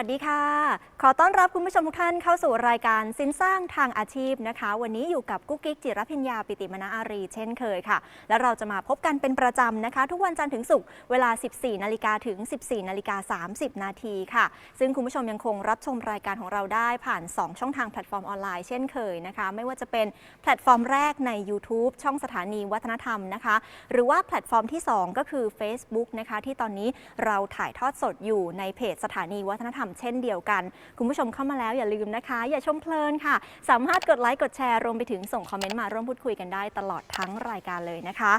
สวัสดีค่ะ ขอต้อนรับคุณผู้ชมทุกท่านเข้าสู่รายการสินสร้างทางอาชีพนะคะ วันนี้อยู่กับกุ๊กกิ๊กจิรพิญญาปิติมนาอารี เช่นเคยค่ะ และเราจะมาพบกันเป็นประจำนะคะ ทุกวันจันทร์ถึงศุกร์เวลา 14 นาฬิกาถึง 14 นาฬิกา 30 นาทีค่ะ ซึ่งคุณผู้ชมยังคงรับชมรายการของเราได้ผ่าน 2 ช่องทางแพลตฟอร์มออนไลน์เช่นเคยนะคะ ไม่ว่าจะเป็นแพลตฟอร์มแรกใน YouTube ช่องสถานีวัฒนธรรมนะคะ หรือว่าแพลตฟอร์มที่ 2 ก็คือ Facebook นะคะที่ตอนนี้เราถ่ายทอดสดอยู่ในเพจสถานีวัฒนธรรม เช่นเดียวกันคุณผู้ชมเข้ามาแล้วอย่าลืมนะคะ อย่าชมเพลินค่ะ สามารถกดไลค์กดแชร์รวมไปถึงส่งคอมเมนต์มาร่วมพูดคุยกันได้ตลอดทั้งรายการเลยนะคะ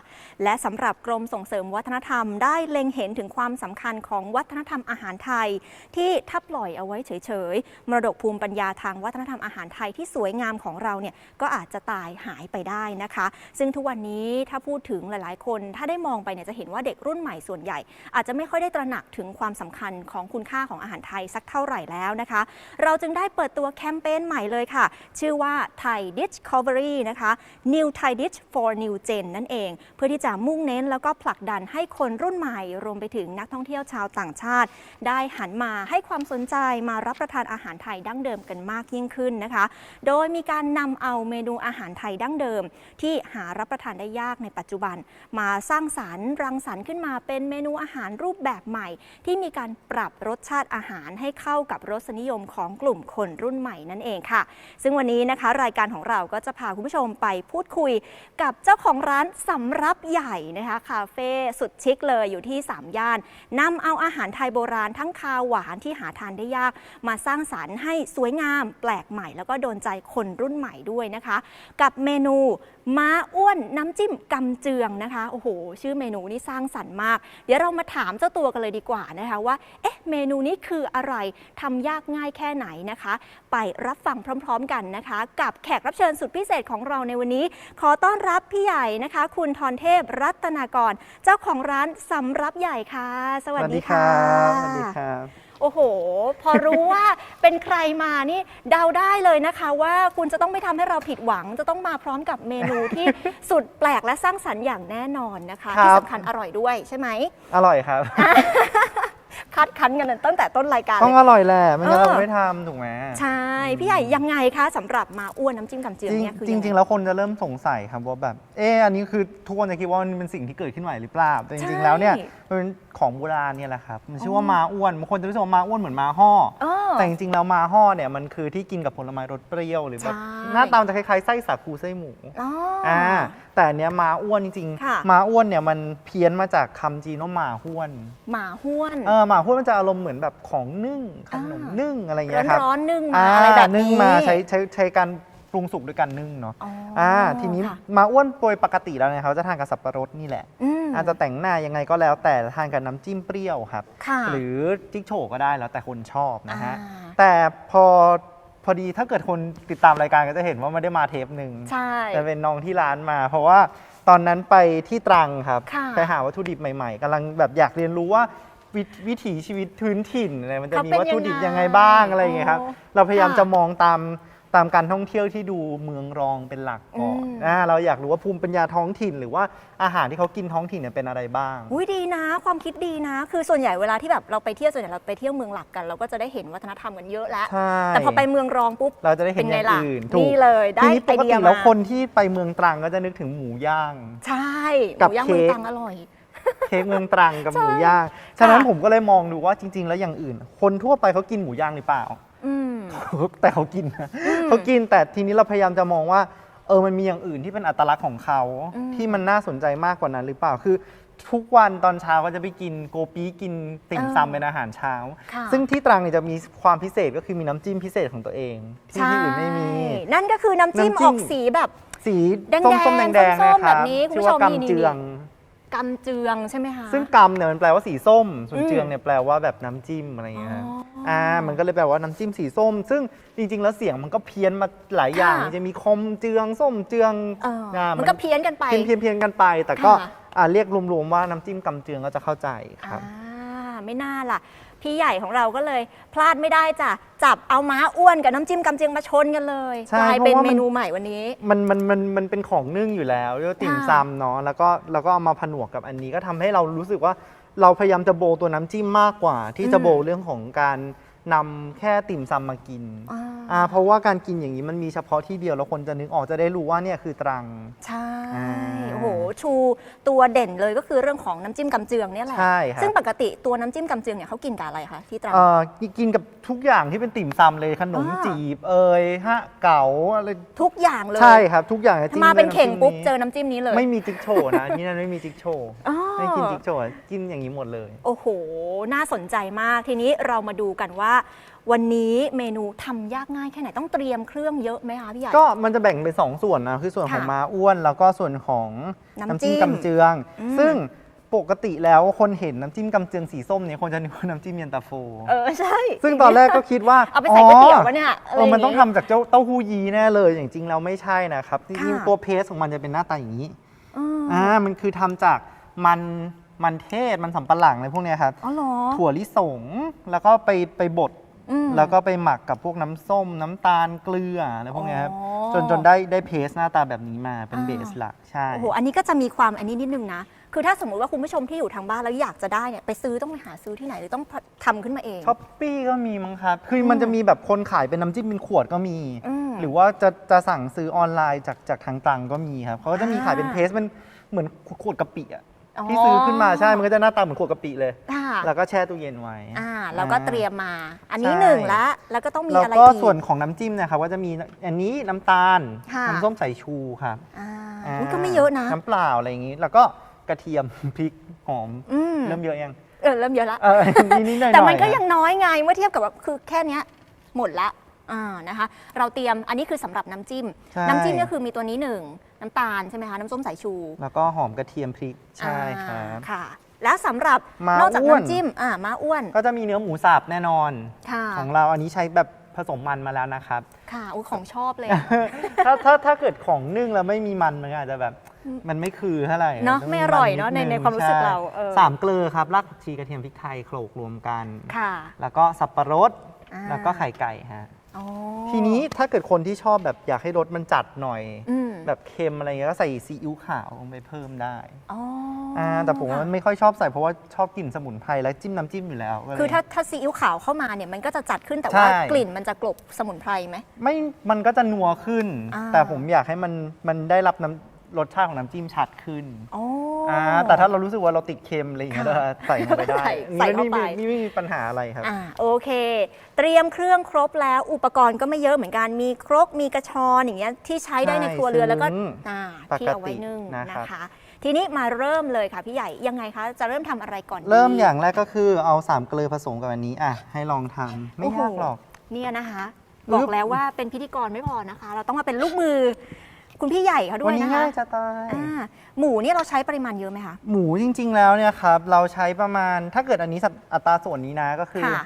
และสำหรับกรมส่งเสริมวัฒนธรรม ได้เล็งเห็นถึงความสำคัญของวัฒนธรรมอาหารไทย ที่ถ้าปล่อยเอาไว้เฉยๆมรดกภูมิปัญญาทางวัฒนธรรมอาหารไทยที่สวยงามของเราเนี่ยก็อาจจะตายหายไปได้นะคะ ซึ่งทุกวันนี้ถ้าพูดถึงหลายๆ คน ถ้าได้มองไปเนี่ยจะเห็นว่าเด็กรุ่นใหม่ส่วนใหญ่ อาจจะไม่ค่อยได้ตระหนักถึงความสำคัญของคุณค่าของอาหารไทยสักเท่าไหร่แล้วนะคะเราจึงได้เปิดตัวแคมเปญใหม่เลยค่ะ ชื่อว่า Thai Discovery นะคะ New Thai Dish for New Gen นั่นเอง เพื่อที่จะมุ่งเน้นแล้วก็ผลักดันให้คนรุ่นใหม่ รวมไปถึงนักท่องเที่ยวชาวต่างชาติ ได้หันมาให้ความสนใจมารับประทานอาหารไทยดั้งเดิมกันมากยิ่งขึ้นนะคะ โดยมีการนำเอาเมนูอาหารไทยดั้งเดิม ที่หารับประทานได้ยากในปัจจุบัน มาสร้างสารรค์รังสรรค์ขึ้นมาเป็นเมนูอาหารรูปแบบใหม่ ที่มีการปรับรสชาติอาหารให้เข้ากับรสนิยมของกลุ่มคนรุ่นใหม่นั่นเองค่ะ ซึ่งวันนี้นะคะ รายการของเราก็จะพาคุณผู้ชมไปพูดคุยกับเจ้าของร้านสำรับใหญ่นะคะคาเฟ่สุดชิคเลยอยู่ที่ 3 ย่านนำเอาอาหารไทยโบราณทั้งคาวหวานที่หาทานได้ยาก มาสร้างสารรค์ให้สวยงามแปลกใหม่ แล้วก็โดนใจคนรุ่นใหม่ด้วยนะคะ กับเมนูม้าอ้วนน้ำจิ้มกำเจืองนะคะโอ้โห ชื่อเมนูนี่สร้างสรรค์มาก เดี๋ยวเรามาถามเจ้าตัวกันเลยดีกว่านะคะว่าเอ๊ะเมนูนี้คืออะไรทำยากง่ายแค่ไหนนะคะ ไปรับฟังพร้อม ๆ กันนะคะ กับแขกรับเชิญสุดพิเศษของเราในวันนี้ ขอต้อนรับพี่ใหญ่นะคะ คุณทรเทพรัตนากร เจ้าของร้านสำรับใหญ่ค่ะ สวัสดีค่ะสวัสดีครับโอ้โห พอรู้ว่าเป็นใครมานี่เดาได้เลยนะคะ ว่าคุณจะต้องไม่ทำให้เราผิดหวัง จะต้องมาพร้อมกับเมนูที่สุดแปลกและสร้างสรรค์อย่างแน่นอนนะคะครับที่สำคัญอร่อยด้วยใช่ไหม อร่อยครับ คัดคันกันตั้งแต่ต้นรายการต้องเลยอร่อยแหละไม่งั้นเออ เราไม่ทำถูกไหมใช่ พี่ใหญ่ยังไงคะสำหรับมาอ้วนน้ำจิ้มกำเจืองเนี่ยคือจริงยัไจริง ๆ แล้วคนจะเริ่มสงสัยครับว่าแบบ เอออันนี้คือทุกคนจะคิดว่ามันเป็นสิ่งที่เกิดขึ้นใหม่หรือเปล่าแต่จริงๆแล้วเนี่ยมันเป็นของโบราณเนี่ยแหละครับมันชื่อว่าอ๋อมาอ้วนบางคนจะรู้สึกว่ามาอ้วนเหมือนมาห่อเออแต่จริงๆแล้วมาห่อเนี่ยมันคือที่กินกับผลไม้รสเปรี้ยวหรือแบบใช่หน้าตามันจะคล้ายๆไส้สาคูไส้หมูอ๋อออ่าแต่อันเนี้ยมาอ้วนจริงค่ะๆมาอ้วนเนี่ยมันเพี้ยนมาจากคำจีนว่าหมาห้วนหมาห้วนเออหมาห้วนมันจะอารมณ์เหมือนแบบของนึ่งขนมอ่านึ่งอะไรอย่างเงี้ยครับร้อนๆนึ่งอ่ามาอะไรแบบนี้นึ่งมาใช้ใช้ใช้การ ปรุงสุกด้วยการนึ่งเนาะอ๋ออ่อ่าทีนี้ค่ะมาอ้วนโดยปกติแล้วเนี่ยเขาจะทานกับสับปะรดนี่แหละ อืมอาจจะแต่งหน้ายังไงก็แล้วแต่ทานกับน้ำจิ้มเปรี้ยวครับ ค่ะหรือจิ๊กโฉก็ได้แล้วแต่คนชอบนะฮะ อ่าแต่พอพอดีถ้าเกิดคนติดตามรายการก็จะเห็นว่าไม่ได้มาเทปหนึ่งใช่จะเป็นน้องที่ร้านมา เพราะว่าตอนนั้นไปที่ตรังครับค่ะ ไปหาวัตถุดิบใหม่ๆกำลังแบบอยากเรียนรู้ว่าวิวิถีชีวิตพื้นถิ่นอะไรมันจะเขามีเป็นวัตถุดิบยังไงยังไงบ้างอะไรอย่างเงี้ยครับอ๋อเราพยายามค่ะจะมองตาม ตามการท่องเที่ยวที่ดูเมืองรองเป็นหลักก่อนอืม อ่าเราอยากรู้ว่าภูมิปัญญาท้องถิ่น หรือว่าอาหารที่เขากินท้องถิ่นเนี่ยเป็นอะไรบ้าง อุ้ยดีนะ ความคิดดีนะ คือส่วนใหญ่เวลาที่แบบเราไปเที่ยวส่วนใหญ่เราไปเที่ยวเมืองหลักกัน เราก็จะได้เห็นวัฒนธรรมกันเยอะแล้ว ใช่ แต่พอไปเมืองรองปุ๊บ เราจะได้เห็นเป็นอไงย่างล่ะอื่นนี่เลยได้ทีนี้ปไอกเดีติยแล้วมาคนที่ไปเมืองตรังก็จะนึกถึงหมูย่าง ใช่หกับมูย่างเค้เมืองกตรังอร่อย เค้กเมืองตรังกับใช่หมูย่าง ฉะนั้นค่ะผมก็เลยมองดูว่าจริง ๆ แล้วอย่างอื่น คนทั่วไปเขากินหมูย่างหรือเปล่าอืม แต่เขากินนะอืมเขากินแต่ทีนี้เราพยายามจะมองว่า เออมันมีอย่างอื่นที่เป็นอัตลักษณ์ของเขาอืมที่มันน่าสนใจมากกว่านั้นหรือเปล่าคือ ทุกวันตอนเช้าก็จะไปกินโกปีกินติ่มเออซำเป็นอาหารเช้า ค่ะซึ่งที่ตรังเนี่ยจะมีความพิเศษก็คือมีน้ำจิ้มพิเศษของตัวเอง ที่ที่อื่นไม่มี ใช่นั่นก็คือน้ำจิ้มน้ำจิ้อมอกสีแบบ สีแดงๆส้มส้มๆแดงๆส้นะมๆคแบรับบนี้คุณผู้ชื่อว่าชมนี่กำเจือง กำเจืองใช่ไหมคะ ซึ่งกำเนี่ยมันแปลว่าสีส้ม ส่วนอืมเจืองเนี่ยแปลว่าแบบน้ำจิ้มอะไรอย่างเงี้ยฮะอ๋ออ่อ่ามันก็เลยแปลว่าน้ำจิ้มสีส้ม ซึ่งจริง ๆ แล้วเสียงมันก็เพี้ยนมาหลายอย่าง ค่ะมันจะมีคมเจืองส้มเจืองเอออ่ามันก็เพี้ยนกันไป เพี้ยนเพี้ยนเพี้ยนกันไป แต่ก็ค่ะ อ่าเรียกรวมๆว่าน้ำจิ้มกำเจืองก็จะเข้าใจครับ อ่า ไม่น่าล่ะ พี่ใหญ่ของเราก็เลยพลาดไม่ได้จ้ะ จับเอาม้าอ้วนกับน้ำจิ้มกำเจียงมาชนกันเลยใช่กลายเป็นเพราะว่าเมมันนูใหม่วันนี้ มันมันมันมันเป็นของนึ่งอยู่แล้วเรียกว่าติ่มค่ะซำเนาะแล้วก็แล้วก็เอามาผนวกกับอันนี้ก็ทำให้เรารู้สึกว่าเราพยายามจะโบว์ตัวน้ำจิ้มมากกว่า ที่จะอืมโบว์เรื่องของการนำแค่ติ่มซำมากินอ่า อ่าเพราะว่าการกินอย่างนี้มันมีเฉพาะที่เดียวแล้วคนจะนึกออกจะได้รู้ว่าเนี่ยคือตรัง ใช่ อ่า โอ้โหชูตัวเด่นเลยก็คือเรื่องของน้ำจิ้มกำเจืองเนี่ยแหละใช่ครับ ซึ่งปกติตัวน้ำจิ้มกำเจืองเนี่ยเขากินกับอะไรคะที่ตรัง เอ่อกินกับทุกอย่างที่เป็นติ่มซำเลยขนมอ่า จีบเอ่ยฮะเก๋าอะไรทุกอย่างเลยใช่ครับ ทุกอย่างจะถ้าจิ้มาเป็นด้วยเข่งำจิ้ปุ๊บนี้เจอน้ำจิ้มนี้เลย ไม่มีจิ๊กโชว์นะที่นั่นไม่มีจิ๊กโชว์อ๋อไม่กินจิ๊กโชว์กินอย่างนี้หมดเลย โอ้โห น่าสนใจมาก ทีนี้เรามาดูกันว่าวันนี้เมนูทำยากง่ายแค่ไหนต้องเตรียมเครื่องเยอะไหมคะพี่ใหญ่ ก็มันจะแบ่งเป็นสองส่วนนะคือส่วนของค่ะม้าอ้วนแล้วก็ส่วนของน้ำน้ำจิ้จิ้มมกำเจืองอืมซึ่งปกติแล้วคนเห็นน้ำจิ้มกำเจืองสีส้มเนี่ยคนจะนึกว่าน้ำจิ้มเย็นตาโฟ เออใช่ซึ่งตอนแรกก็คิดว่าเอาไปใส่ก๋วยเตี๋ยววะเนี่ยอะไรเออมันต้องอย่างงี้ทำจากเจ้าเต้าหู้ยีแน่เลยอย่างจริงแล้วไม่ใช่นะครับจริงค่ะๆตัวเพสของมันจะเป็นหน้าตาอย่างนี้อืมอ่ามันคือทำจากมันมันเทศมันสำปะหลังอะไรพวกเนี้ยครับ อ๋อเหรอ ถั่วลิสงแล้วก็ไปไปบด อืม แล้วก็ไปหมักกับพวกน้ำส้ม น้ำตาลเกลืออะไรพวกเนี้ยครับอ๋อ จนจนได้ได้เพสหน้าตาแบบนี้มาเป็นอ่าเบสหลักใช่ โอ้โห อันนี้ก็จะมีความอันนี้นิดนึงนะ คือถ้าสมมุติว่าคุณผู้ชมที่อยู่ทางบ้านแล้วอยากจะได้เนี่ยไปซื้อต้องไปหาซื้อที่ไหนหรือต้องทำขึ้นมาเอง ช้อปปี้ก็มีมั้งครับ คือมันจะมีแบบคนขายเป็นน้ำจิ้มเป็นขวดก็มี อืมหรือว่าจะจะสั่งซื้อออนไลน์จากจากทางตรังก็มีครับเขาก็จะมีขายเป็นอ่า เพสเป็นเหมือนขวดกะปิอะ ที่ซื้อขึ้นมาใช่ มันก็จะหน้าตาเหมือนขวดกะปิเลย ค่ะแล้วก็แช่ตู้เย็นไว้ อ่าแล้วก็เตรียมมา อันนี้ใช่ หนึ่งละแล้วก็ต้องมีแล้วอะไรก็อีก ส่วนของน้ำจิ้มเนะครับก็จะมีอันนี้น้ำตาล ค่ะ น้ำส้มสายชูครับอ่าอ่าอุ๊ยก็ไม่เยอะนะ น้ำเปล่าอะไรอย่างนี้ แล้วก็กระเทียม พริกหอม อืม เริ่มเยอะยังเออเริ่มเยอะละ เออ นิดๆหน่อยๆแต่มันก็อะยังน้อยไงเมื่อเทียบกับว่าคือแค่เนี้ยหมดละอ่านะคะ เราเตรียมอันนี้คือสำหรับน้ำจิ้ม ใช่ น้ำจิ้มก็คือมีตัวนี้หนึ่ง น้ำตาลใช่ไหมคะน้ำส้มสายชู แล้วก็หอมกระเทียมพริกใช่ครับอ่าค่ะ แล้วสำหรับม้านอกจากอ้วน น้ำจิ้มอ่าม้าอ้วนก็จะมีเนื้อหมูสับแน่นอน ค่ะของเราอันนี้ใช้แบบผสมมันมาแล้วนะครับ ค่ะอุ้ยของชอบเลยถ้าถ้าถ้าเกิดของนึ่งแล้วไม่มีมันมันก็อาจจะแบบ มันไม่คือเท่าไหร่เนอะต้งไม่อร่อยดเนอะในงในความรู้สึกใช่เราเออ สามเกลือครับรากผักชีกระเทียมพริกไทยโขลกรวมกัน ค่ะแล้วก็สับปะรดอ่าแล้วก็ไข่ไก่ฮะ อ๋อทีนี้ถ้าเกิดคนที่ชอบแบบอยากให้รสมันจัดหน่อย อืม แบบเค็มอะไรเงี้ยก็ใส่ซีอิ๊วขาวลงไปเพิ่มได้อ๋ออ่าแต่ผมว่าค่ะไม่ค่อยชอบใส่เพราะว่าชอบกลิ่นสมุนไพรและจิ้มน้ำจิ้มอยู่แล้วก็เลย คือถ้าถ้าซีอิ๊วขาวเข้ามาเนี่ยมันก็จะจัดขึ้นแต่ใช่ว่ากลิ่นมันจะกลบสมุนไพรไหม ไม่มันก็จะนัวขึ้น อ่า แต่ผมอยากให้มันมันได้รับน้ำรสชาติของน้ำจิ้มชัดขึ้น อ๋อ อ่าแต่ถ้าเรารู้สึกว่าเราติดเค็มอะไรอย่างเงี้ยค่ะใส่ลงไปได้ใส่ใส่เข้าไปนี่นี่ไม่มีปัญหาอะไรครับ อ่าโอเค เตรียมเครื่องครบแล้วอุปกรณ์ก็ไม่เยอะเหมือนกันมีครกมีกระชอนอย่างเงี้ยที่ใช้ได้ในใช่ครัวเรือนแล้วก็ซึ่งอ่าปกติที่เอาไว้นึ่งนะครับนะคะ ทีนี้มาเริ่มเลยค่ะพี่ใหญ่ยังไงคะจะเริ่มทำอะไรก่อนดีเริ่มอย่างแรกก็คือเอาสามเกลือผสมกับอันนี้อะให้ลองทำไม่โอ้โหยากหรอก เนี่ยนะคะปึ๊บบอกแล้วว่าเป็นพิธีกรไม่พอนะคะ เราต้องมาเป็นลูกมือ คุณพี่ใหญ่เขาด้วัวนยนี้นะคะง่ายจะตาย อ่าหมูเนี่ยเราใช้ปริมาณเยอะไหมคะ หมูจริง ๆ แล้วเนี่ยครับเราใช้ประมาณถ้าเกิดอันนี้สัดอัตราส่วนนี้นะก็คือค่ะ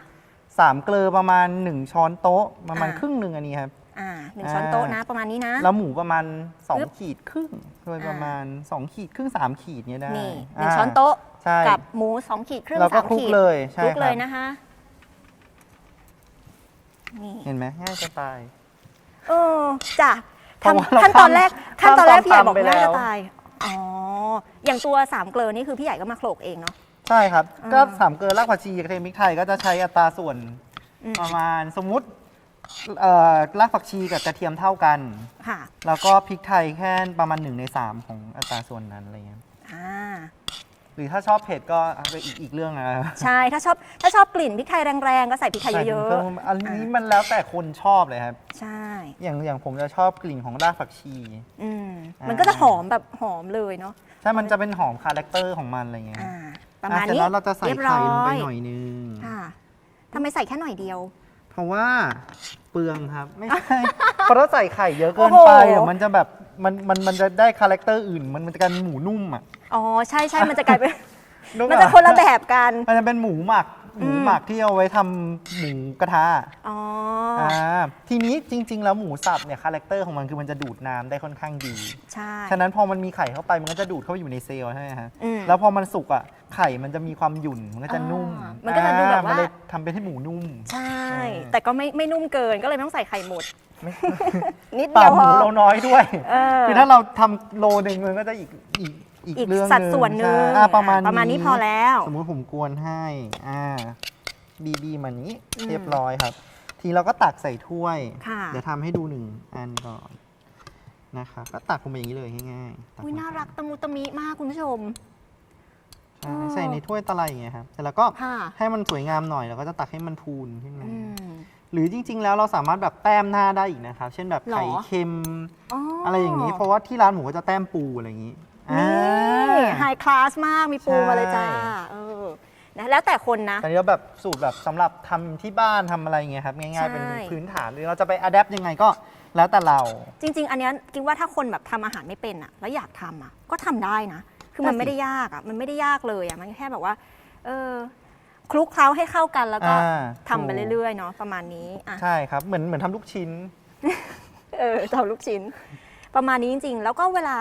สามเกลือประมาณ 1 ช้อนโต๊ะประมาณอ่า ครึ่งหนึ่งอันนี้ครับ อ่าหนึ่งช้อนโต๊ะนะ ประมาณนี้นะ แล้วหมูประมาณ ปึ๊บ2 ขีดครึ่งโดยอ่าประมาณ 2 ขีดครึ่ง 3 ขีดเนี่ยได้นี่หนึ่งช้อนโต๊ะใช่กับหมูสองขีดครึ่งแล้วก็สามคลุกขีดเลยใช่คลุกคเลรัยบนะคะนี่เห็นไหมง่ายจะตาย เออจ้ะ เพราะว่าเราทำขั้นตอนแรกข้ามขั้นตอนแรกพี่ใหญ่ข้ามบอกไปง่ายแล้จะวตายอ๋ออย่างตัวสามเกลือนี่คือพี่ใหญ่ก็มาโขลกเองเนาะ ใช่ครับ อ่าก็สามเกลือรากผักชีกระเทียมพริกไทยก็จะใช้อัตราส่วนอืม ประมาณสมมุติเอ่อรากผักชีกับกระเทียมเท่ากัน ค่ะแล้วก็พริกไทยแค่ประมาณหนึ่งในสามของอัตราส่วนนั้นอะไรเงี้ย อ่า หรือถ้าชอบเผ็ดก็เอาไปอีกอีกเรื่องนะใช่ถ้าชอบถ้าชอบกลิ่นพริกไทยแรงๆ ก็ใส่พริกไทยเยอะใส่พิ่มอันนี้มันแล้วแต่คนชอบเลยครับๆใช่ อย่างอย่างผมจะชอบกลิ่นของรากผักชีอืมอ่ามัมันก็จะหอมแบบหอมเลยเนาะใช่มันจะเป็นหอมคาแรคเตอร์ของมันอะไรเงี้ยอ่าประอะมาณเสร็จนี้แล้วเราจะใส่เรียบไข่ร้ลงไปอยหน่อยนึงค่ะทำไมใส่แค่หน่อยเดียว เพราะว่าเปลืองครับไม่ใช่เพราะถ้าใส่ไข่เยอะเกินโอ้โหไปเดี๋ยวมันจะแบบมันมันมันจะได้คาแรคเตอร์อื่น มันมันจะกลายเป็นหมูนุ่มอะ อ๋อใช่ใช่มันจะกลายเป็นนึกออกมันจะคนละแบบกัน มันจะเป็นหมูหมัก หมูอืมหมักที่เอาไว้ทำหมูกระทะอ๋ออ่าทีนี้จริง ๆ แล้วหมูสับเนี่ยคาแรคเตอร์ของมันคือมันจะดูดน้ำได้ค่อนข้างดี ใช่ ฉะนั้นพอมันมีไข่เข้าไปมันก็จะดูดเข้าไปอยู่ในเซลล์ใช่ไหมฮะ อืมแล้วพอมันสุกอะไข่มันจะมีความหยุ่นมันก็จะนุ่มอ่ามันก็จะดูแบบว่าอ่มั นเลยทำเป็นให้หมูนุ่ม ใช่เออแต่ก็ไม่ไม่นุ่มเกินก็เลยไม่ต้องใส่ไข่หมด ไม่ นิดปลาเดียวหพมูอเราน้อยด้วย เออ คือถ้าเราทำโลหนึ่งมันก็จะอีกอีก อีกอีกเรื่องสัดส่วนหนึ่งใช่อะประมาณประมาณนี้พอแล้ว สมมุติผมกวนให้อ่าบีบีมันนี้อืมเรียบร้อยครับ ทีเราก็ตักใส่ถ้วย ค่ะ เดี๋ยวทำให้ดูหนึ่งอันก่อนนะครับก็ตักลงไปอย่างนี้เลยง่ายๆตัอุ้ยลงไปน่ารักตะมุตะมิมากคุณผู้ชม ใช่อ๋อใส่ในถ้วยตะไลอย่างเงี้ยครับเสร็จแล้วก็ค่ะ ให้มันสวยงามหน่อยเราก็จะตักให้มันพูนขึ้นมา อืม หรือจริง ๆ แล้วเราสามารถแบบแต้มหน้าได้อีกนะครับ เช่นแบบหรอ ไข่เค็มอ๋อออะไรอย่างนี้ เพราะว่าที่ร้านหมูก็จะแต้มปูอะไรอย่างนี้นี่ อ่าไฮคลาสมากมีปูใช่มาเลยจ้าเออนะแล้วแต่คนนะแต่นี้เราแบบสูตรแบบสำหรับทำที่บ้านทำอะไรอย่างเงี้ยครับง่ายๆเป็นใช่ พื้นฐานหรือเราจะไปอัดแอปยังไงก็แล้วแต่เรา จริง ๆ อันเนี้ยคิดว่าถ้าคนแบบทำอาหารไม่เป็นอะแล้วอยากทำอะก็ทำได้นะ คือมันได้สิไม่ได้ยากอะมันไม่ได้ยากเลยอะมันแค่แบบว่า เออคลุกเคล้าให้เข้ากันแล้วก็อ่าทำไปถูก เรื่อยๆเนาะประมาณนี้อะ ใช่ครับเหมือนเหมือนทำลูกชิ้น เออทำลูกชิ้น ประมาณนี้จริง ๆ แล้วก็เวลา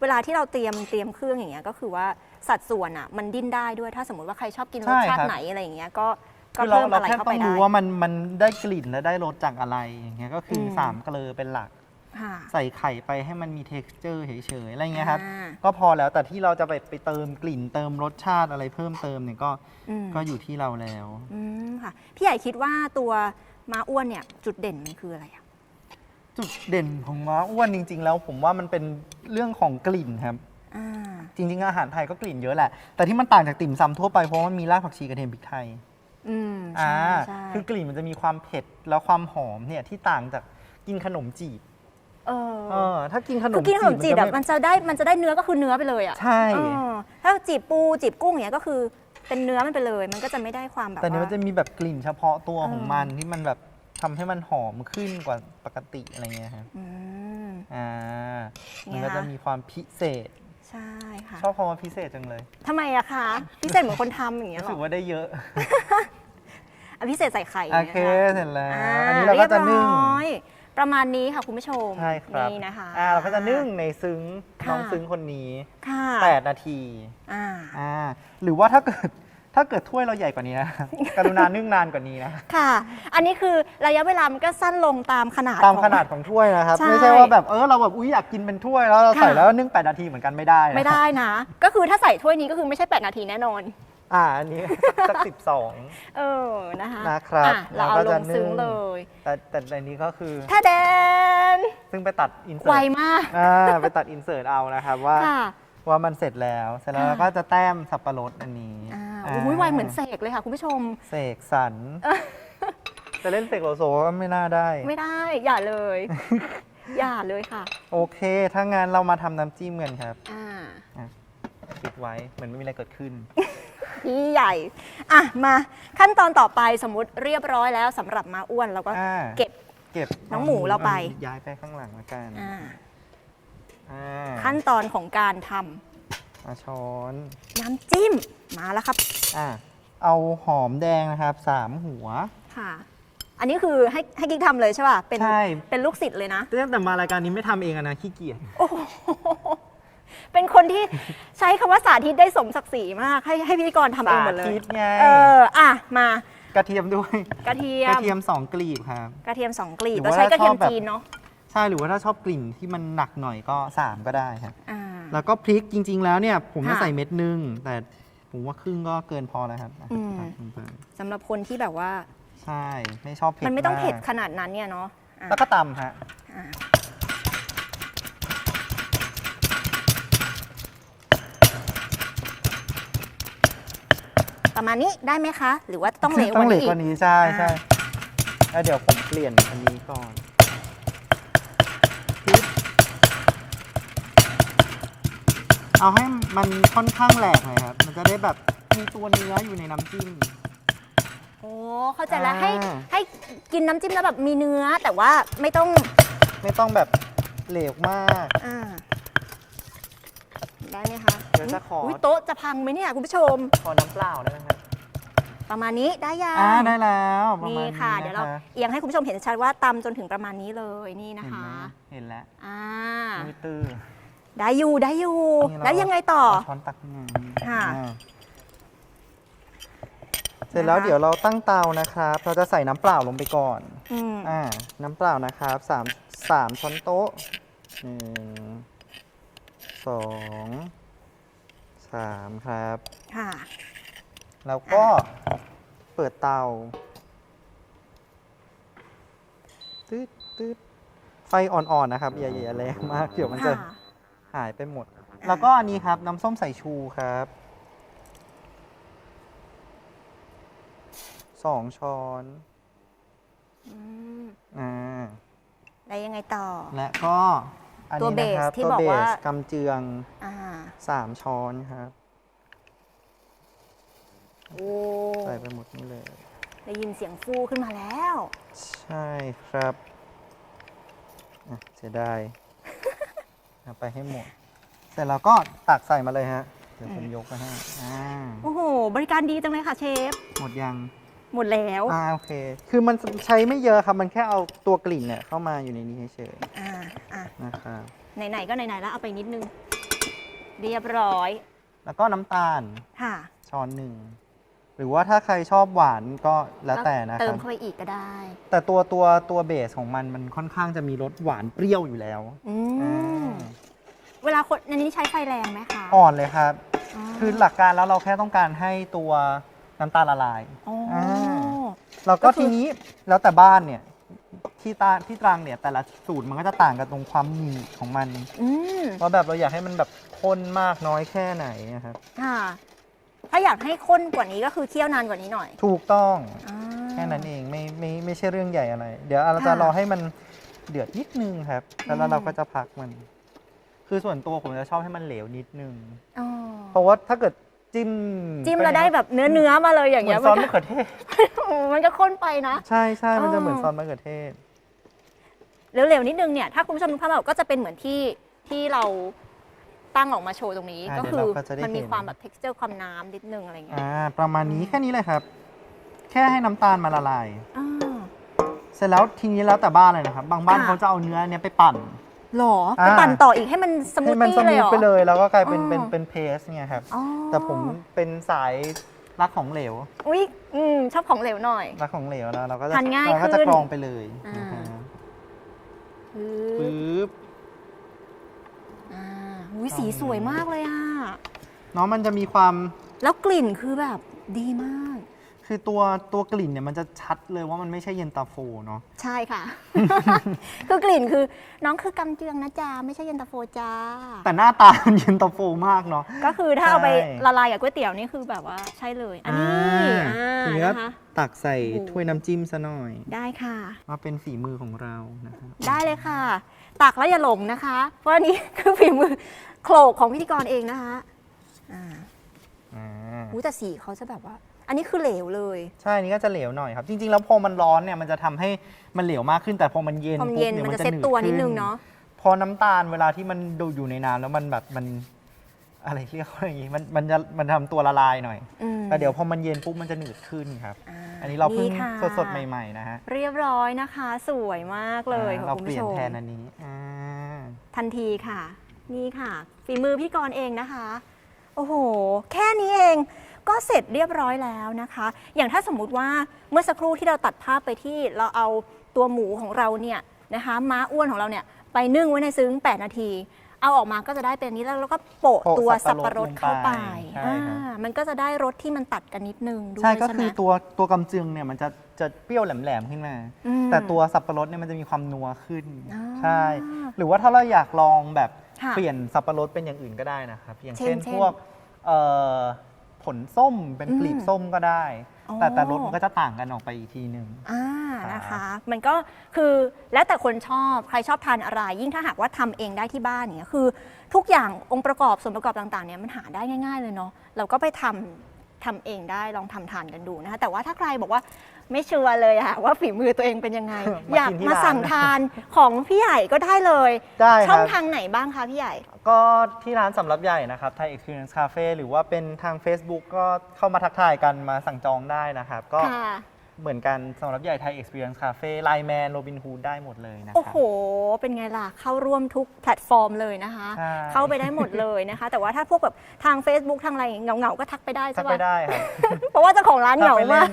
เวลาที่เราเตรียมเตรียมเครื่องอย่างเงี้ยก็คือว่าสัดส่วนอะมันดิ้นได้ด้วยถ้าสมมติว่าใครชอบกินรสชาใช่ครัติบไหนอะไรอย่างเงี้ยก็ก็คือเราเพิ่มเราอะไรแค่เข้าต้ไปองได้ รู้ว่ามันมันได้กลิ่นและได้รสจากอะไรอย่างเงี้ยก็คืออม สามเกลอเป็นหลัก ค่ะ ใส่ไข่ไปให้มันมี t e x t อร์เฉยๆ อะไรเงี้ยครับ อ่า ก็พอแล้วแต่ที่เราจะไปไปเติมกลิ่นเติมรสชาติอะไรเพิ่มเติมเนี่ยก็อืมก็อยู่ที่เราแล้ว อืมค่ะพี่ใหญ่คิดว่าตัวม้าอ้วนเนี่ยจุดเด่นมันคืออะไรอะ จุดเด่นของม้าอ้วนจริง ๆ แล้ว ผมว่ามันเป็นเรื่องของกลิ่นครับ อ่า จริง ๆ อาหารไทยก็กลิ่นเยอะแหละ แต่ที่มันต่างจากติ่มซำทั่วไปเพราะว่ามันมีรากผักชีกระเทียมพริกไทย อืมอ่าใช่ใช่คือกลิ่นมันจะมีความเผ็ดแล้วความหอมเนี่ยที่ต่างจากกินขนมจีบเออเออถ้ากินขนคืมอกินขนมจีบจะแบบไมันจะได้มันจะได้เนื้อก็คือเนื้อไปเลยอะใช่ เออถ้าจีบปูจีบกุ้งอย่างเงี้ยก็คือเป็นเนื้อมันไปเลย มันก็จะไม่ได้ความแบบแต่เนี้ยว่า มันจะมีแบบกลิ่นเฉพาะตัวของเออมันที่มันแบบ ทำให้มันหอมขึ้นกว่าปกติอะไรเงี้ยครับอืม อ่าเนี่มันยก็จะมีความพิเศษ ใช่ค่ะชอบคำว่าพิเศษจังเลยทำไมอะคะ พิเศษเหมือนคนทำอย่างเงี้ยรู้หรสึกอว่าได้เยอะ อะพิเศษใส่ไข่โอเคนะะเสร็จแล้วอ่าอันนี้เราก็จะนึ่ง เรียบร้อยประมาณนี้ค่ะคุณผู้ชมใช่ครับนี่นะคะ อ่าเราก็จะนึ่งในซึ้งค่ะ น้องซึ้งคนนี้ ค่ะ8 นาที อ่า อ่า หรือว่าถ้าเกิด ถ้าเกิดถ้วยเราใหญ่กว่านี้นะ กรุณานึ่งนานกว่านี้นะ ค่ะ อันนี้คือระยะเวลามันก็สั้นลงตามขนาดตามของขนาดของถ้วยนะครับ ใช่ไม่ใช่ว่าแบบเออเราแบบอุ้ยอยากกินเป็นถ้วยแล้วเราใส่ค่ะแล้วนึ่ง8นาทีเหมือนกันไม่ได้นะไม่ได้นะ ก็คือถ้าใส่ถ้วยนี้ก็คือไม่ใช่ 8 นาทีแน่นอน อ่าอันนี้ สักสิบสอง เออ นะคะนะครับอะเราเอาเราก็ลจะงซึ้งนึ่ง เลย แต่แต่ในนี้ก็คือ ถ้าแดน ซึ่งไปตัดอินเสิไวร์ตมาก อ่าไปตัดอินเสิร์ตเอานะครับว่า ค่ะ ว่ามันเสร็จแล้ว เสร็จแล้วค่ะ เราก็จะแต้มสับปะรดอันนี้ อ่าอ่าอุ้ยไวเหมือนเสกเลยค่ะ คุณผู้ชม เสกสรรจะเล่นเสกโลโซก็ไม่น่าได้ ไม่ได้ อย่าเลย อย่าเลยค่ะ โอเค ถ้างั้นเรามาทำน้ำจิ้มกันครับอ่าปิดไว้เหมือนไม่มีอะไรเกิดขึ้นพี่ใหญ่ อะ มาขั้นตอนต่อไปสมมุติเรียบร้อยแล้วสำหรับมาอ้วนเราก็อ่าเก็บเก็บน้องหมูเราไปอย้ายไปข้างหลังละกันอ่าอ่าขั้นตอนของการทำ มาช้อน น้ำจิ้มมาแล้วครับอ่าเอาหอมแดงนะครับสามหัว ค่ะ อันนี้คือให้ให้กิ๊กทำเลยใช่ป่ะเป็นใช่ เป็นลูกศิษย์เลยนะ ตั้งแต่มารายการนี้ไม่ทำเองอะนะขี้เกียจ โอ้โหเป็นคนที่ ใช้คำว่าสาธิตได้สมศักดิ์ศรีมาก ให้ให้พิธีกรทำเองหมดเลย สาธิตไง เอออะมากระเทียมด้วย กระเทียกระม เทียมสองกลีบครับ กระเทียมสองกลีบหรือเราว่าใช้กระเทียมชอบแบบ จีนเนาะใช่หรือว่าถ้าชอบกลิ่นที่มันหนักหน่อยก็สามก็ได้ครับ อ่า แล้วก็พริกจริง ๆ แล้วเนี่ยผมจะค่ะ ใส่เม็ดนึง แต่ผมว่าครึ่งก็เกินพอแล้วครับอืมตัดลงไปสำหรับคนที่แบบว่า ใช่ไม่ชอบเผ็ดมันไม่ต้องเผ็ดากขนาดนั้นเนี่ยเนาะอะแล้วก็ตำฮะอะประมาณนี้ได้ไหมคะ หรือว่าต้องเหลวกต้อว่างเหล็นี้กอีกก ว่านี้ใช่อ่าใช่แล้วเดี๋ยวผมเปลี่ยนอันนี้ก่อนพริก เอาให้มันค่อนข้างแหลกหน่อยครับ มันจะได้แบบมีตัวเนื้ออยู่ในน้ำจิ้ม โอ้เข้าใจแล้วอ่า ให้ให้กินน้ำจิ้มแล้วแบบมีเนื้อ แต่ว่าไม่ต้องไม่ต้องแบบเหลวมาก อ่าได้ไหมคะเดี๋ยวจะขออยโต๊ะจะพังไหมเนี่ยคุณผู้ชม ขอน้ำเปล่าได้ไหมครับประมาณนี้ได้ยังอ่าได้แล้วประนี่มาณค่ะนี้เดี๋ยวนะเราคะเอียงให้คุณผู้ชมเห็นชัดว่าตำจนถึงประมาณนี้เลยนี่นะเห็นคะไหมเห็นแล้วอ่า มือตื้อ ได้อยู่ได้อยู่นี่เรา แล้วยังไงต่อเาช้อนตักหน่อยค่ะอ่าเสร็จแล้วนะคะ เดี๋ยวเราตั้งเตานะครับ เราจะใส่น้ำเปล่าลงไปก่อน อืมอ่า น้ำเปล่านะครับสามสามช้อนโต๊ะหนึ่งสองสามครับ ค่ะ แล้วก็เปิดเตาตืดตืดไฟอ่อนๆนะครับอย่าอย่าแรงมาก เดี๋ยวมันจะค่ะ หายไปหมด แล้วก็อันนี้ครับน้ำส้มสายชูครับสองช้อนอืมอ่าแล้วยังไงต่อ และก็อันตัวนี้นะครับเบสที่ตัวบอกเบว่า สกำเจืองอ่าสามช้อนครับ โอ้ใส่ไปหมดนี่เลย ได้ยินเสียงฟูขึ้นมาแล้ว ใช่ครับอะเสียดาย เอาไปให้หมด เสร็จแล้วก็ตักใส่มาเลยฮะ เดี๋ยวผมยกไปให้อ่าโอ้โห บริการดีจังเลยค่ะเชฟ หมดยัง หมดแล้ว อ่าโอเค คือมันใช้ไม่เยอะครับมันแค่เอาตัวกลิ่นเนี่ยเข้ามาอยู่ในนี้เฉยอ่าอะๆนะครับ ไหนๆก็ไหนๆแล้วเอาไปนิดนึง เรียบร้อยแล้วก็น้ำตาลค่ะช้อนหนึ่ง หรือว่าถ้าใครชอบหวานก็แล้วแต่นะเติครัมบ เข้าไปอีกก็ได้แต่ตัวตัวตัวเบสของมันมันค่อนข้างจะมีรสหวานเปรี้ยวอยู่แล้วอือ่มาเวลาคนอันนี้ใช้ไฟแรงไหมคะอ่อนเลยครับอ๋อคือหลักการแล้วเราแค่ต้องการให้ตัวน้ำตาลละลาย อ๋ออ่า แล้วก็ก็คือ ทีนี้แล้วแต่บ้านเนี่ยที่ตาที่ตรังเนี่ยแต่ละสูตรมันก็จะต่างกันตรงความหนีบของมันอืม ว่าแบบเราอยากให้มันแบบข้นมากน้อยแค่ไหนนะครับ ค่ะ ถ้าอยากให้ข้นกว่านี้ก็คือเคี่ยวนานกว่านี้หน่อยถูกต้องอ่า แค่นั้นเองไม่ไม่ไม่ใช่เรื่องใหญ่อะไร เดี๋ยวเราจะค่ะรอให้มันเดือดนิดนึงครับ แล้วอืม เราก็จะพักมัน คือส่วนตัวผมจะชอบให้มันเหลวนิดนึง อ๋อเพราะว่าถ้าเกิดจิ้มจิ้มแล้วได้แบบเนื้อเนื้อๆมาเลยอย่างเหมืเงี้อยนซอสมันมะก็เขือเทศ มันก็ข้นไปนะ ใช่ใช่มันจะอ๋อเหมือนซอสมะเขือเทศ เร็วๆนิดนึงเนี่ยถ้าคุณผู้ชมดูภาพออกก็จะเป็นเหมือนที่ที่เรา ตั้งออกมาโชว์ตรงนี้ อ่าก็เดี๋ยวคือเราก็จะได้มันมีเห็น ความแบบ texture ความน้ำนิดนึงอะไรเงี้ยอ่าประมาณนี้แค่นี้เลยครับ แค่ให้น้ำตาลมาละลาย อ่า เสร็จแล้วทีนี้แล้วแต่บ้านเลยนะครับ บางบ้านค่ะ เขาจะเอาเนื้อเนี้ยไปปั่น หรออ่า ไปปั่นต่ออีกให้มันสมูให้ทมันตี้สเลยมูเหรทอไปเลย แล้วก็กลายเป็นอ๋อ เป็นเป็นเพสเนี่ยครับ อ๋อแต่ผมเป็นสายรักของเหลว อุ้ยอืมชอบของเหลวหน่อย รักของเหลวแล้วเราก็จะทานง่ายเราก็จะขึ้นกรองไปเลยอ่า นะฮะปึ๊บปึ๊บอ่าอุ้ยสีสวยมากเลยอะ เนาะมันจะมีความแล้วกลิ่นคือแบบดีมาก คือตัวตัวกลิ่นเนี่ยมันจะชัดเลยว่ามันไม่ใช่เย็นตาโฟเนาะใช่ค่ะ คือกลิ่นคือน้องคือกำเจืองนะจ๊ะไม่ใช่เย็นตาโฟจ้า แต่หน้าตามันเย็นตาโฟมากเนาะ ก็คือถ้าเอาไปใช่ ละลายกับก๋วยเตี๋ยวนี่คือแบบว่าใช่เลย อันนี้อ่าทีนี้นะคะ ตักใส่โอ้โห ถ้วยน้ำจิ้มซะหน่อย ได้ค่ะ มาเป็นฝีมือของเรานะครับได้เลยค่ะ ตักแล้วอย่าหลงนะคะ เพราะอันนี้คือฝีมือโขลกของพิธีกรเองนะคะอ่าอ่าอู้แต่สีเขาจะแบบว่า อันนี้คือเหลวเลย ใช่อันนี้ก็จะเหลวหน่อยครับ จริง ๆ แล้วพอมันร้อนเนี่ยมันจะทำให้มันเหลวมากขึ้นแต่พอมันเย็นพอมันปุ๊บเย็นยมันจะหเซ็ตตัวนิดนึงขึ้เนาะ พอน้ำตาลเวลาที่มันดูอยู่ในน้ำแล้วมันแบบมันอะไรเรียกว่าอย่างงี้มันมันจะมันทำตัวละลายหน่อยอืม แต่เดี๋ยวพอมันเย็นปุ๊บมันจะหนืดขึ้นครับาอันนี้เราเพิ่งค่ะสดๆใหม่ ๆ นะฮะเรียบร้อยนะคะ สวยมากเลยอ่าค่ะเราคุณเปลี่ผู้ยนชมแทนอันนี้อ่า ทันทีค่ะ นี่ค่ะ ฝีมือพี่กรณ์เองนะคะ โอ้โห แค่นี้เองก็เสร็จเรียบร้อยแล้วนะคะ อย่างถ้าสมมุติว่าเมื่อสักครู่ที่เราตัดภาพไปที่เราเอาตัวหมูของเราเนี่ยนะคะม้าอ้วนของเราเนี่ยไปนึ่งไว้ในซึ้ง 8 นาที เอาออกมาก็จะได้เป็นอันนี้แล้วเราก็โปะโปะตัวสัสับบปะปะรรดดลงไปเข้าไปใช่ครับ อ่ามันก็จะได้รสที่มันตัดกันนิดนึงด้วยใช่ก็ไหมคือตัวตัวกำจึงเนี่ยมันจะจะเปรี้ยวแหลมๆขึ้นมา อืมแต่ตัวสับปะรดเนี่ยมันจะมีความนัวขึ้นอ่าใช่ หรือว่าถ้าเราอยากลองแบบค่ะเปลี่ยนสับปะรดเป็นอย่างอื่นก็ได้นะครับ อย่างเช่เช่นนเช่นพวกเอ่อผลส้มเป็นอืมกลีบส้มก็ได้ อ๋อ แต่แต่รสมันก็จะต่างกันออกไปอีกทีหนึ่ง อ่าครับ นะคะ มันก็คือแล้วแต่คนชอบใครชอบทานอะไร ยิ่งถ้าหากว่าทำเองได้ที่บ้านเนี่ยคือ ทุกอย่างองค์ประกอบส่วนประกอบต่างๆเนี่ยมันหาได้ง่าย ๆ เลยเนาะเราก็ไปทำทำเองได้ลองทำทานกันดูนะคะแต่ว่าถ้าใครบอกว่าไม่ชัวร์เลยอะว่าฝีมือตัวเองเป็นยังไงมาอยากกินที่มาร้านสั่งทานของพี่ใหญ่ก็ได้เลยได้คช่องรับทางไหนบ้างคะพี่ใหญ่ ก็ที่ร้านสำรับใหญ่นะครับ Thai Experience Cafe หรือว่าเป็นทาง Facebook ก็เข้ามาทักทายกันมาสั่งจองได้นะครับ ก็ค่ะ เหมือนกันสำหรับใหญ่ Thai Experience Cafe ไลแมนโรบินฮูดได้หมดเลยนะคโอ้รับ โห เป็นไงล่ะ เข้าร่วมทุกแพลตฟอร์มเลยนะคะ ใช่ เข้าไปได้หมดเลยนะคะ แต่ว่าถ้าพวกแบบทาง Facebook ทางอะไรเหงาๆก็ทักไปได้ทัใช่กไปปะได้ครับเพราะว่าเจ้าของร้านเหงาทัไปมาก ล่น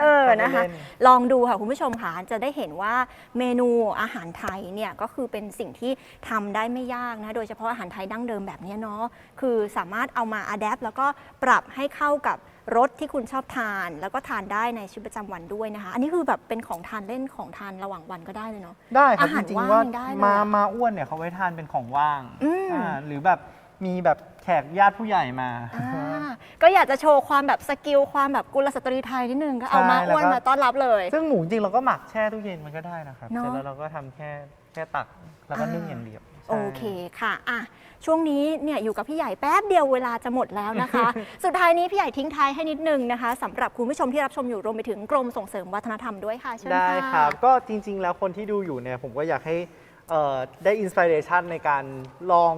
เออทักไปนะคะเล่นลองดูค่ะ คุณผู้ชมค่ะ จะได้เห็นว่าเมนูอาหารไทยเนี่ยก็คือเป็นสิ่งที่ทำได้ไม่ยากนะ โดยเฉพาะอาหารไทยดั้งเดิมแบบเนี้ยเนาะ คือสามารถเอามาอัดแอปแล้วก็ปรับให้เข้ากับ รสที่คุณชอบทาน แล้วก็ทานได้ในชีวิตประจำวันด้วยนะคะ อันนี้คือแบบเป็นของทานเล่นของทานระหว่างวันก็ได้เลยเนาะ ได้ครับอาหารจริงว่างๆว่ายังได้เลยมาอะมาอ้วนเนี่ยเขาไว้ทานเป็นของว่างอืม อ่าหรือแบบมีแบบแขกญาติผู้ใหญ่มา อ่าก็อยากจะโชว์ความแบบสกิลความแบบกุลสตรีไทยนิดนึงก็เอาใช่มาแล้วอ้วนก็มาต้อนรับเลย ซึ่งหมูจริงเราก็หมักแช่ตู้เย็นมันก็ได้นะครับเนอะเสร็จแล้วเราก็ทำแค่แค่ตักแล้วก็อ่านึ่งอย่างเดียวใช่ โอเคค่ะอะ ช่วงนี้เนี่ยอยู่กับพี่ใหญ่แป๊บเดียวเวลาจะหมดแล้วนะคะ สุดท้ายนี้พี่ใหญ่ทิ้งท้ายให้นิดนึงนะคะสำหรับคุณผู้ชมที่รับชมอยู่รวมไปถึงกรมส่งเสริมวัฒนธรรมด้วยค่ะเชิญได้ค่ะ ครับก็จริง ๆ แล้วคนที่ดูอยู่เนี่ยผมก็อยากให้เอ่อได้อินสปิเรชันในการลอง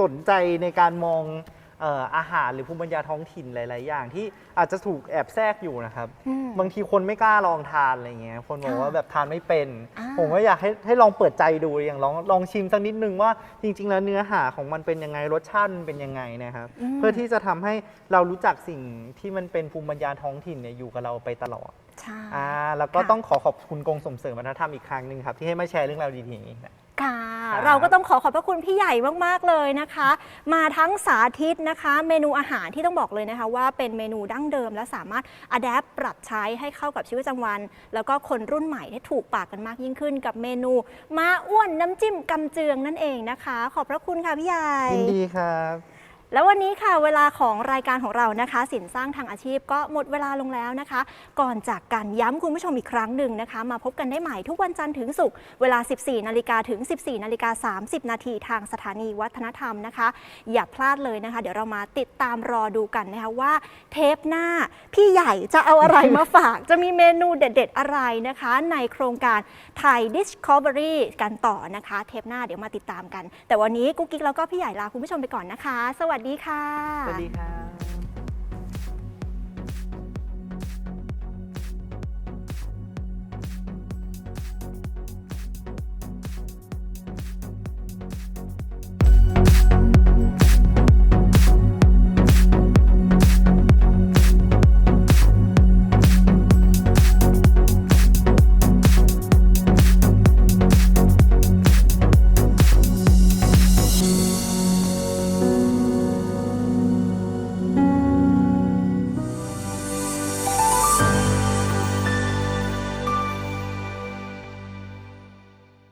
สนใจในการมองเอ่ออาหารหรือภูมิปัญญาท้องถิ่นหลาย ๆ อย่างที่อาจจะถูกแอบแทรกอยู่นะครับ อืม บางทีคนไม่กล้าลองทานอะไรเงี้ยคนบอกค่ะว่าแบบทานไม่เป็น อ่า ผมก็อยากให้ให้ลองเปิดใจดูอย่างลองลองชิมสักนิดนึงว่าจริง ๆ แล้วเนื้อหาของมันเป็นยังไงรสชาติมันเป็นยังไงนะครับมเพื่อที่จะทำให้เรารู้จักสิ่งที่มันเป็นภูมิปัญญาท้องถิ่นเนี่ยอยู่กับเราไปตลอดใช่ อ่าแล้วก็ค่ะ ต้องขอขอบคุณกรมส่งเสริมวัฒนธรรมอีกครั้งหนึ่งครับที่ให้มาแชร์เรื่องราวดีๆอย่างนี้นะ ค่ะ ครับเราก็ต้องขอขอบพระคุณพี่ใหญ่มาก ๆ เลยนะคะ มาทั้งสาธิตนะคะ เมนูอาหารที่ต้องบอกเลยนะคะ ว่าเป็นเมนูดั้งเดิม และสามารถอัดแอปปรับใช้ให้เข้ากับชีวิตประจำวัน แล้วก็คนรุ่นใหม่ได้ถูกปากกันมากยิ่งขึ้น กับเมนูมาอ้วนน้ำจิ้มกำเจืองนั่นเองนะคะ ขอบพระคุณค่ะพี่ใหญ่ ยินดีครับ แล้ววันนี้ค่ะเวลาของรายการของเรานะคะ สินสร้างทางอาชีพก็หมดเวลาลงแล้วนะคะ ก่อนจากกันย้ำคุณผู้ชมอีกครั้งหนึ่งนะคะ มาพบกันได้ใหม่ทุกวันจันทร์ถึงศุกร์เวลา 14นาฬิกาถึง 14นาฬิกา30 นาทีทางสถานีวัฒนธรรมนะคะ อย่าพลาดเลยนะคะ เดี๋ยวเรามาติดตามรอดูกันนะคะว่าเทปหน้าพี่ใหญ่จะเอาอะไรมาฝาก จะมีเมนูเด็ด ๆ อะไรนะคะ ในโครงการไทย Discovery กันต่อนะคะ เทปหน้าเดี๋ยวมาติดตามกัน แต่วันนี้กุ๊กกิ๊กแล้วก็พี่ใหญ่ลาคุณผู้ชมไปก่อนนะคะ สวัสดีวัสดีค่ะ สวัสดีค่ะ